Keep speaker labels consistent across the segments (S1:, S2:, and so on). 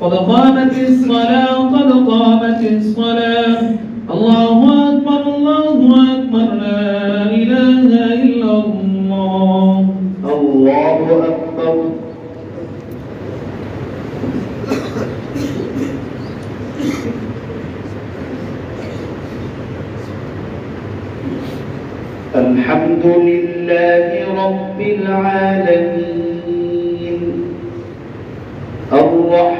S1: قد قامت الصلاة قد قامت الصلاة. الله أكبر الله أكبر لا إله إلا الله.
S2: الله أكبر. الحمد لله رب العالمين. الرحمن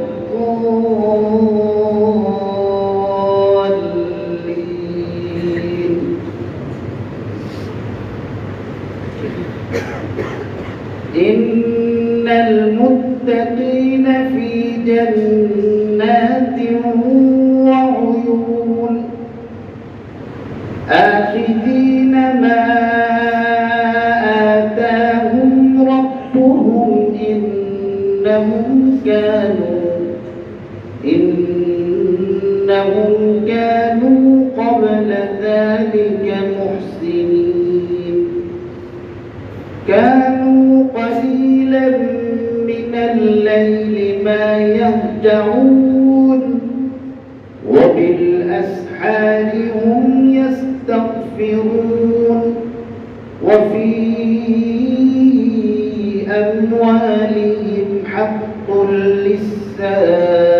S2: إنهم كانوا إنهم كانوا قبل ذلك محسنين. كانوا قليلا من الليل ما يهجعون. وبالأسحار هم يستغفرون. وفي أموالهم حق للسائل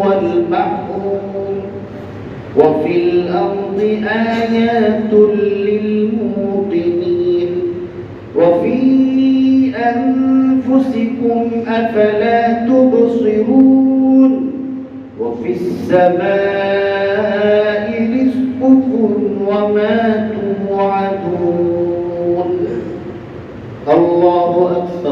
S2: والمحروم وفي الأرض آيات للموقنين وفي أنفسكم أفلا تبصرون وفي السماء رزقكم وما توعدون الله أكبر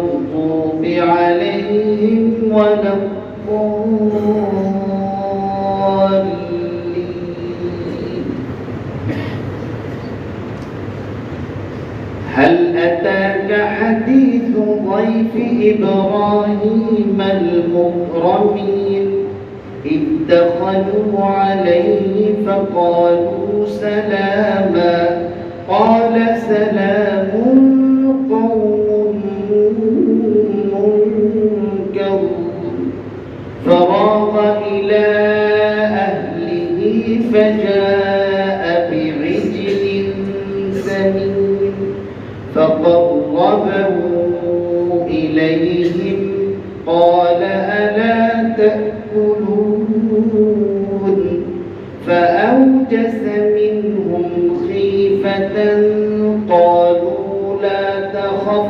S2: المغضوب عليهم ولا هل أتاك حديث ضيف إبراهيم المكرمين؟ إذ دخلوا عليه فقالوا سلاما. قال سلام قالوا لا تخف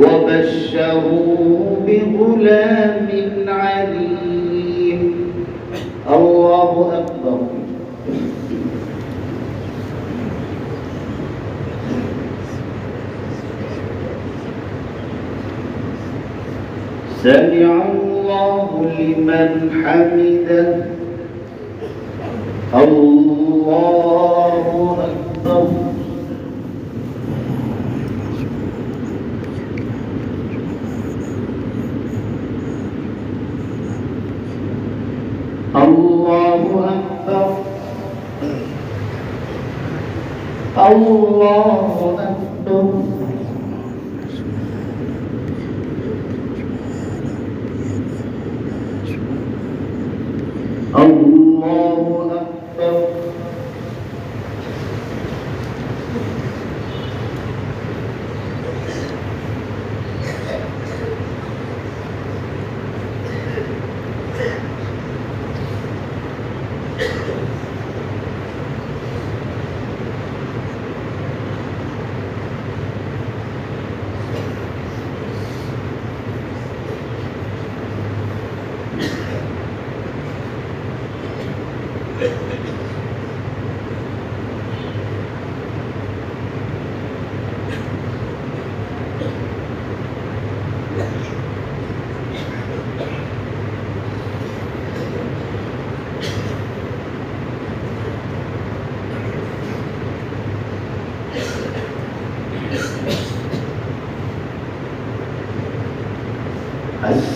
S2: وبشروه بغلام عليم. الله أكبر. سمع الله لمن حمده. الله أكبر. o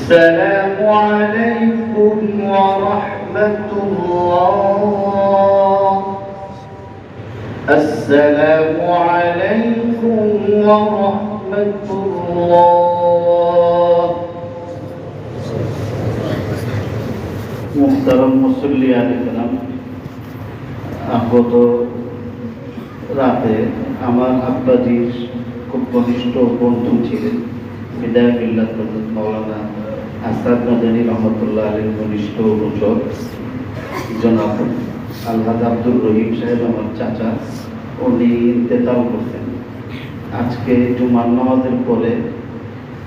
S2: السلام عليكم ورحمة الله السلام عليكم ورحمة الله محترم মুসল্লি আলাইকুম আগত রাতে আমার আব্বাজির খুব ঘনিষ্ঠ বন্ধু ছিলেন বিদায় মিল্লাত হযরত মাওলানা আসাদ মাদানী রহমতুল্লাহ আলীর ঘনিষ্ঠ অনুচর, জনাব আলহাজ আব্দুর রহিম সাহেব আমার চাচা, উনি ইন্তেকাল করতেন। আজকে জুমার নামাজের পরে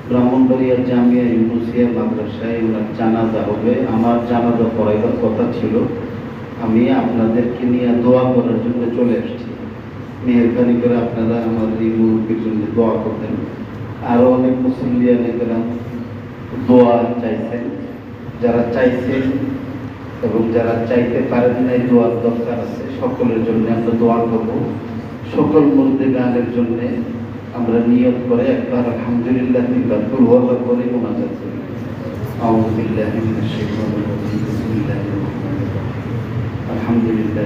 S2: ব্রাহ্মণবাড়িয়া জামিয়া ইউনুসিয়া মাদ্রাসায় ওনার জানাজা হবে। আমার জানাজা পড়াইবার কথা ছিল। আমি আপনাদেরকে নিয়ে দোয়া করার জন্য চলে এসেছি মেহরবানি করে আপনারা আমার এই মুরব্বীর জন্য দোয়া করতেন আরও অনেক মুসলিয়ানেরা দোয়া চাইছেন, যারা চাইছেন এবং যারা চাইতে পারেন নাই, দোয়ার দরকার আছে। সকলের জন্য আমরা দোয়া করব। সকল মধ্যে গানের জন্য আমরা নিয়োগ করে একবার আলহামদুলিল্লাহ তিনবার পূর্বতা করে ওনা যাচ্ছে আলহামদুলিল্লাহ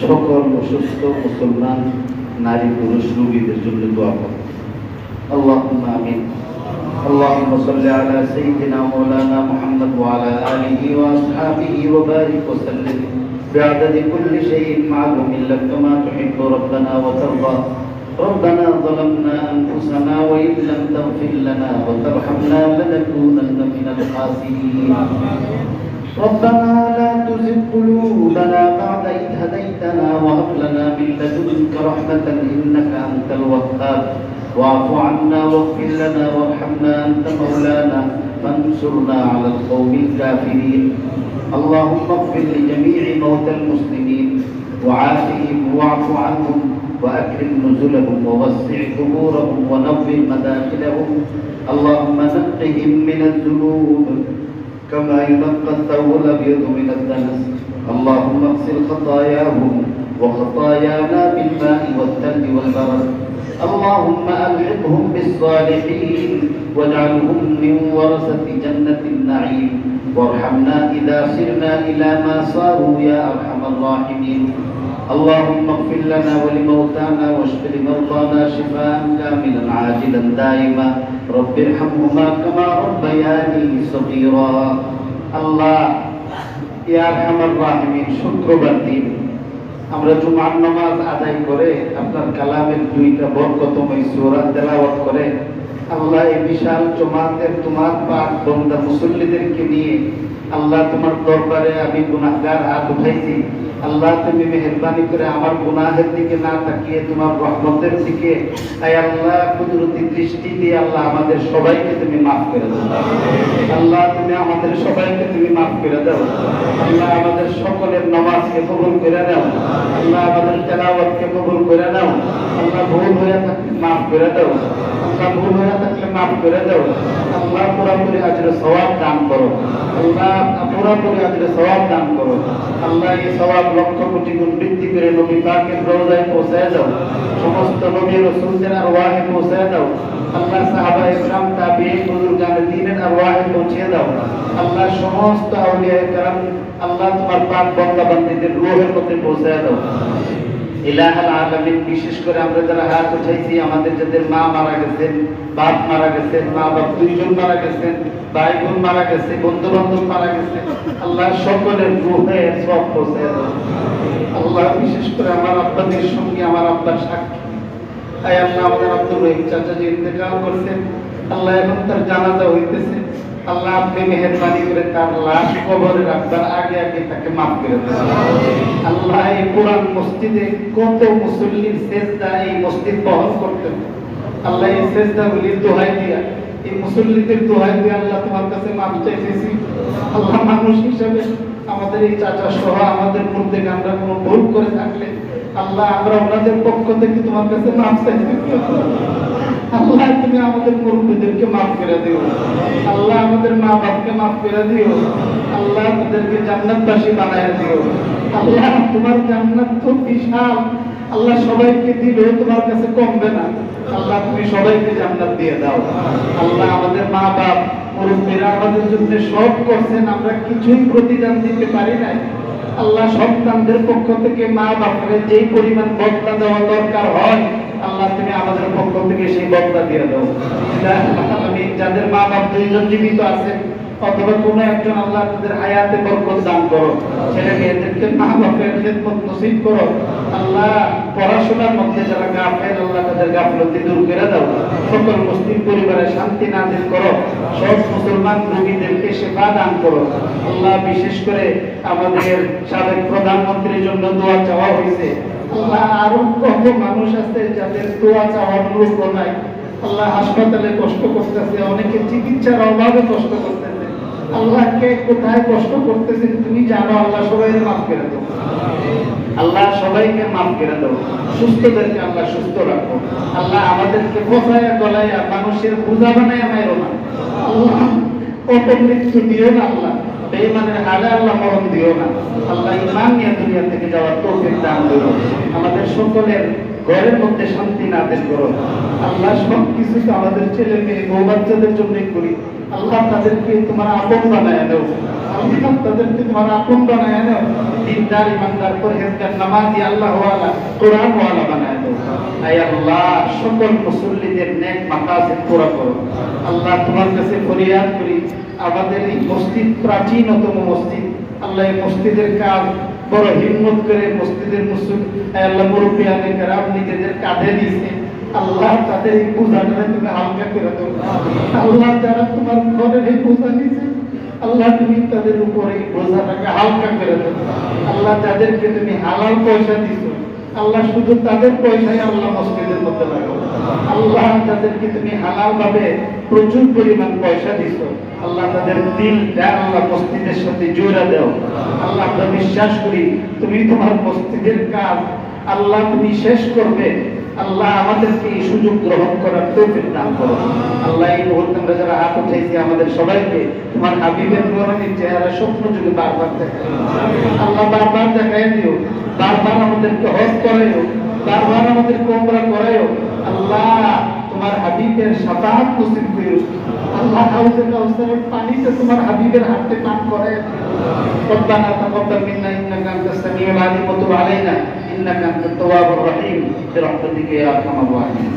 S2: সকল অসুস্থ মুসলমান নারী পুরুষ রোগীদের জন্য দোয়া করো اللهم آمين اللهم صل على سيدنا مولانا محمد وعلى آله وأصحابه وبارك وسلم بعدد كل شيء معلوم لك كما تحب ربنا وترضى ربنا ظلمنا أنفسنا وإن لم تغفر لنا وترحمنا لنكونن من الخاسرين ربنا لا تزغ قلوبنا بعد إذ هديتنا وهب لنا من لدنك رحمة إنك أنت الوهاب. واعف عنا واغفر لنا وارحمنا أنت مولانا فانصرنا على القوم الكافرين. اللهم اغفر لجميع موتى المسلمين وعافهم واعف عنهم وأكرم نزلهم ووسع قبورهم ونور مداخلهم. اللهم نقهم من الذنوب كما ينقى الثوب الأبيض من الدنس. اللهم اغسل خطاياهم وخطايانا بالماء والثلج والبرد. اللهم ألحقهم بالصالحين واجعلهم من ورثة جنة النعيم. وارحمنا إذا سرنا إلى ما صاروا يا أرحم الراحمين. اللهم اغفر لنا ولموتانا واشف لمرضانا شفاء كاملا عاجلا دائما. رب ارحمهما كما ربياني صغيرا الله ইয়া আরহামার রাহিমিন শুক্রবার দিন আমরা জুমার নামাজ আদায় করে আপনার কালামের দুইটা বরকতময় সূরা তেলাওয়াত করে আল্লাহ এই বিশাল জমাতের তোমার পাক বন্দা মুসল্লিদেরকে নিয়ে আল্লাহ তোমার দরবারে আমি গুনাহগার হাত উঠাইছি। আল্লাহ তুমি মেহেরবানি করে আমার গুনাহের দিকে না তাকিয়ে তোমার রহমতের দিকে, আয় আল্লাহ কুদরতি দৃষ্টি দিয়ে আল্লাহ আমাদের সবাইকে তুমি মাফ করে দাও। আল্লাহ তুমি আমাদের সবাইকে তুমি মাফ করে দাও। আল্লাহ আমাদের সকলের নামাজকে কবুল করে দাও আল্লাহ আমাদের তেলাওয়াতকে কবুল করে দাও আল্লাহ ভুল হয়ে মাফ করে দাও। আল্লাহ ভুল হয়ে থাকলে মাফ করে দাও আল্লাহ পুরাপুরি আজরে সওয়াব দান করো আল্লাহ পুরাপুরি আজরে সওয়াব দান করো আল্লাহ এই সওয়াব লক্ষ কোটি গুণ বৃদ্ধি করে নবী পাকের রোজায় পৌঁছায় দাও সমস্ত নবী রসুলদের আরওয়াহে পৌঁছায় দাও আল্লাহ সাহাবা ইকরাম তাবিঈন বুজুর্গান দ্বীনের আরওয়াহে পৌঁছে দাও আল্লাহ সমস্ত আউলিয়া کرام আল্লাহ তোমার পাক বান্দা বান্দীদের রূহের মধ্যে পৌঁছায় দাও ইলাহাল আলামিন বিশেষ করে আমরা যারা হাত উঠাইছি আমাদের যাদের মা মারা গেছেন বাপ মারা গেছেন মা বাপ দুইজন মারা গেছেন ভাই বোন মারা গেছে বন্ধু বান্ধব মারা গেছে আল্লাহ সকলের সব পৌঁছে আল্লাহ বিশেষ করে আমার আব্বাদের সঙ্গে আমার আব্বার সাক্ষী। তাই আল্লাহ আমাদের আব্দুল রহিম চাচা যে ইন্তেকাল করছেন। আল্লাহ এখন তার জানাজা হইতেছে। আল্লাহ আপনি মেহরবানি করে তার লাশ কবরে রাখবার আগে আগে তাকে মাফ করে দেন। এই মসজিদে কত মুসল্লির সেজদা এই মসজিদ বহন করতেন? আল্লাহ এই সেজদাগুলির দোহাই দিয়া, এই মুসল্লিদের দোহাই দিয়ে আল্লাহ তোমার কাছে মাফ চাইতেছি। আল্লাহ মানুষ হিসাবে আমাদের এই চাচা সহ আমাদের মধ্যে আমরা কোনো ভুল করে থাকলে আল্লাহ আমরা ওনাদের পক্ষ থেকে তোমার কাছে মাফ চাইছি আল্লাহ তুমি আমাদের মুরব্বীদেরকে মাফ করে দিও। আল্লাহ আমাদের মা বাপকে মাফ করে দিও। আল্লাহ তাদেরকে জান্নাতবাসী বানায় দিও। আল্লাহ, তোমার জান্নাত তো বিশাল। আল্লাহ সবাইকে দিলে তোমার কাছে কমবে না। আল্লাহ, তুমি সবাইকে জান্নাত দিয়ে দাও। আল্লাহ আমাদের মা বাপ আমাদের জন্য সব করছেন, আমরা কিছুই প্রতিদান দিতে পারি নাই। আল্লাহ সন্তানদের পক্ষ থেকে মা বাপের যেই পরিমাণ বদলা দেওয়া দরকার হয়, আল্লাহ তুমি আমাদের পক্ষ থেকে সেই বদলা দিয়ে দাও। আমি, যাদের মা বাপ দুইজন জীবিত আছেন অথবা একজন আল্লাহ তাদের বরকত দান করো। ছেলে মেয়েদেরকে মা বাপের খেদমত নসিব করো। আল্লাহ পড়াশোনার মধ্যে যারা আল্লাহ তাদের গাফলতি দূর করে দাও। সকল মুসলিম পরিবারে শান্তি নাজিল করো। সব মুসলমান রোগীদেরকে সেবা দান করো। আল্লাহ বিশেষ করে আমাদের সাবেক প্রধানমন্ত্রীর জন্য দোয়া চাওয়া হয়েছে। আল্লাহ আরও কত মানুষ আছে যাদের দোয়া চাওয়ার লোক নাই। আল্লাহ হাসপাতালে কষ্ট করতেছে, অনেকে চিকিৎসার অভাবে কষ্ট করতেছে। আল্লাহকে কোথায় কষ্ট করতেছে তুমি জানো আল্লাহ সবাই মাফ করে দাও। আল্লাহ সবাইকে মাফ করে দাও। সুস্থদেরকে আল্লাহ সুস্থ রাখো। আল্লাহ আমাদেরকে গলায় মানুষের পূজা বানায় না। আল্লাহ অপমৃত্যু দিও না আল্লাহ। আল্লাহ মরণ দিও না। আল্লাহ ইমান নিয়ে দুনিয়া থেকে যাওয়ার দান আমাদের সকলের ঘরের মধ্যে শান্তি নাজিল করো। আল্লাহ সব কিছু আমাদের ছেলে মেয়ে, বউ বাচ্চাদের জন্যই করি। আল্লাহ তাদেরকে তোমার আপন বানায় দাও আল্লাহ তাদেরকে তোমার আপন বানায় দাও দিনদার, ইমানদার, পরহেজগার, নামাজি আল্লাহ ওয়ালা কোরআন ওয়ালা বানায় দাও আয় আল্লাহ, সকল মুসল্লিদের নেক মাকাসিদ পুরা করো। আল্লাহ তোমার কাছে ফরিয়াদ করি, আমাদের এই মসজিদ প্রাচীনতম মসজিদ। আল্লাহ এই মসজিদের কাজ বড় হিম্মত করে মসজিদের মুসলিম আল্লাহ মুরব্বী আনে কারাম নিজেদের কাঁধে দিয়েছে আল্লাহ তাদের এই তুমি হালকা করে দাও। আল্লাহ যারা তোমার এই পূজা নিছে আল্লাহ তুমি তাদের উপরে এই হালকা করে দাও। আল্লাহ যাদেরকে তুমি হালাল পয়সা দিছো আল্লাহ শুধু তাদের পয়সায় আল্লাহ মসজিদের মধ্যে লাগাও। আল্লাহ তাদেরকে তুমি হালাল ভাবে প্রচুর পরিমাণ পয়সা দিছো আল্লাহ তাদের দিলটা আল্লাহ মসজিদের সাথে জোড়া দাও। আল্লাহ আমরা বিশ্বাস করি, তুমি তোমার মসজিদের কাজ আল্লাহ তুমি শেষ করবে আল্লাহ আমাদেরকে এই সুযোগ গ্রহণ করার তৌফিক দান করো আল্লাহ এই মুহূর্তে আমরা যারা হাত উঠেছি আমাদের সবাইকে তোমার হাবিবের গরমের চেহারা স্বপ্ন যুগে বারবার দেখা আল্লাহ বারবার দেখাই দিও বারবার আমাদেরকে হজ করাইও বারবার আমাদেরকে ওমরা করাইও আল্লাহ তোমার হাবিবের সাফাত নসিব করিও আল্লাহ হাউজে কাউসারের পানিতে তোমার হাবিবের হাতে পান করে ربنا تقبل منا انك انت السميع العليم وتب علينا انك انت التواب الرحيم برحمتك يا ارحم الراحمين